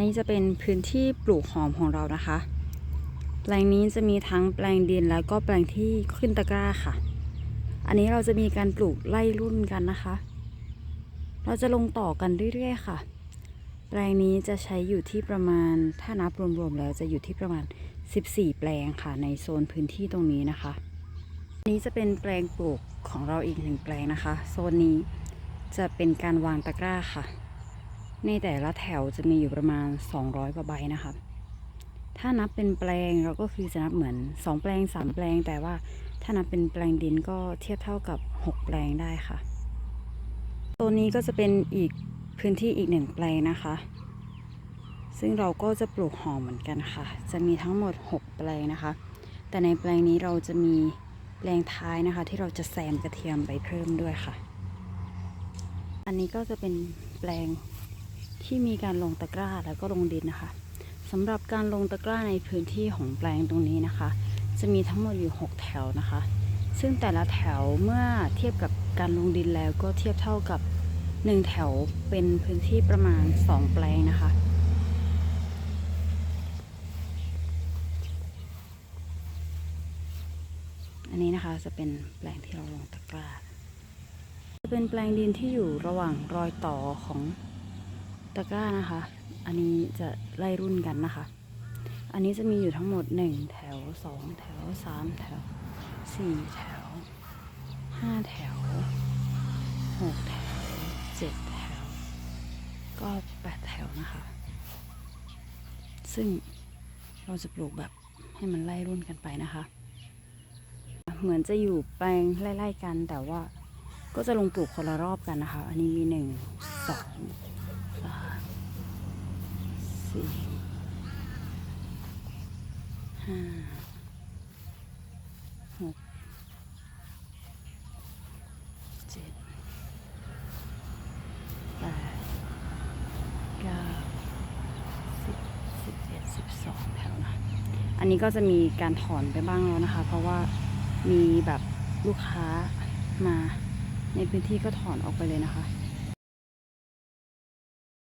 นนี้จะเป็นพื้นที่ปลูกหอมของเรานะคะ แปลงนี้จะมีทั้งแปลงดินแล้วก็แปลงที่ขึ้นตะกร้าค่ะ อันนี้เราจะมีการปลูกไล่รุ่นกันนะคะ เราจะลงต่อกันเรื่อยๆค่ะ แปลงนี้จะใช้อยู่ที่ประมาณถ้านับรวมๆแล้วจะอยู่ที่ประมาณ 14 แปลงค่ะ ในโซนพื้นที่ตรงนี้นะคะนี้จะเป็นแปลงปลูกของเราอีกหนึ่งแปลงนะคะ โซนนี้จะเป็นการวางตะกร้าค่ะ ในแต่ละแถวจะมีอยู่ประมาณ 200กว่าใบนะคะถ้านับเป็นแปลงเราก็คือจะนับเหมือน 2 แปลง 3 แปลง แต่ว่าถ้านับเป็นแปลงดินก็เทียบเท่ากับ 6 แปลงได้ค่ะ ตัวนี้ก็จะเป็นอีกพื้นที่อีกหนึ่งแปลงนะคะ ซึ่งเราก็จะปลูกหอมเหมือนกันค่ะ จะมีทั้งหมด 6 แปลงนะคะ แต่ในแปลงนี้เราจะมีแปลงท้ายนะคะ ที่เราจะแซมกระเทียมไปเพิ่มด้วยค่ะ อันนี้ก็จะเป็นแปลง ที่มีการลงตะกร้าแล้วก็ลงดินนะคะสำหรับการลงตะกร้าในพื้นที่ของแปลงตรงนี้นะคะ จะมีทั้งหมดอยู่ 6 แถวนะคะ ซึ่งแต่ละแถวเมื่อเทียบกับการลงดินแล้วก็เทียบเท่ากับ 1 แถวเป็นพื้นที่ประมาณ 2 แปลงนะคะอันนี้นะคะจะเป็นแปลงที่เราลงตะกร้า จะเป็นแปลงดินที่อยู่ระหว่างรอยต่อของ ตะกร้านะคะ อันนี้จะไล่รุ่นกันนะคะ อันนี้จะมีอยู่ทั้งหมด 1 แถว 2 แถว 3 แถว 4 แถว 5 แถว 6 แถว 7 แถว ก็ 8 แถวนะคะ ซึ่งเราจะปลูกแบบให้มันไล่รุ่นกันไปนะคะ เหมือนจะอยู่แปลงไล่ๆกันแต่ว่าก็จะลงปลูกคนละรอบกันนะคะ อันนี้มีหนึ่งสอง สี่ห้าหกเจ็ดแปดเก้าสิบสิบเอ็ดสิบสองแถวนะอันนี้ก็จะมีการถอนไปบ้างแล้วนะคะ เพราะว่ามีแบบลูกค้ามาในพื้นที่ก็ถอนออกไปเลยนะคะ